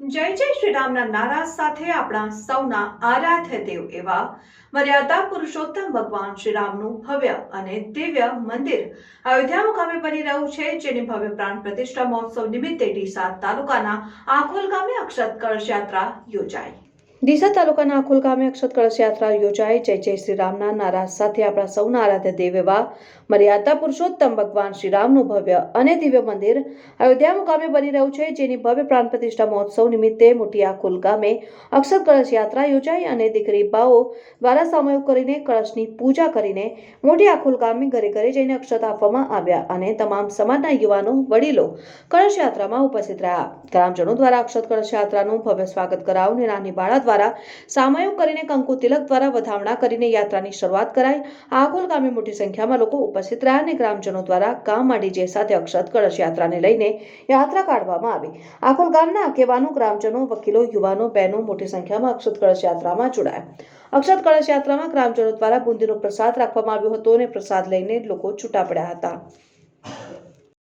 જય જય શ્રી રામના નારા સાથે આપણા સૌના આરાધ્ય દેવ એવા મર્યાદા પુરુષોત્તમ ભગવાન શ્રી રામનું ભવ્ય અને દિવ્ય મંદિર અયોધ્યા મુકામે બની રહ્યું છે, જેની ભવ્ય પ્રાણ પ્રતિષ્ઠા મહોત્સવ નિમિત્તે ડીસા તાલુકાના આખોલ ગામે અક્ષત કળશ યાત્રા યોજાઈ. ડીસા તાલુકાના આખોલ ગામે અક્ષત કળશ યાત્રા યોજાઈ. જય જય શ્રી રામના નારા સાથે આપણા સૌના આરાધ્ય દેવ એવા મર્યાદા પુરુષોત્તમ ભગવાન શ્રી રામનું ભવ્ય અને દિવ્ય મંદિર અયોધ્યા મુકામે બની રહ્યું છે, જેની ભવ્ય પ્રાણ પ્રતિષ્ઠા મહોત્સવ નિમિત્તે મોટી આખોલ ગામે અક્ષત કળશ યાત્રા યોજાઈ અને દીકરી બાઓ દ્વારા સામૂહિક કરીને કળશની પૂજા કરીને મોટી આખોલ ગામે ઘરે ઘરે જઈને અક્ષત આપવામાં આવ્યા અને તમામ સમાજના યુવાનો, વડીલો કળશ યાત્રામાં ઉપસ્થિત રહ્યા. ગ્રામજનો દ્વારા અક્ષત કળશ યાત્રાનું ભવ્ય સ્વાગત કરાયું અને નાની બાળા દ્વારા સામયો કરીને કંકુ તિલક દ્વારા વધામણા કરીને યાત્રાની શરૂઆત કરાઈ. આખોલ ગામે મોટી સંખ્યામાં લોકો ઉપસ્થિત રહ્યા અને ગ્રામજનો દ્વારા ગામમાં ડીજે સાથે અક્ષત કળશ યાત્રાને લઈને યાત્રા કાઢવામાં આવી. આખોલ ગામના આગેવાનો, ગ્રામજનો, વકીલો, યુવાનો, બહેનો મોટી સંખ્યામાં અક્ષત કળશ યાત્રામાં જોડાયા. અક્ષત કળશ યાત્રામાં ગ્રામજનો દ્વારા બુંદીનો પ્રસાદ રાખવામાં આવ્યો હતો અને પ્રસાદ લઈને લોકો છૂટા પડ્યા હતા.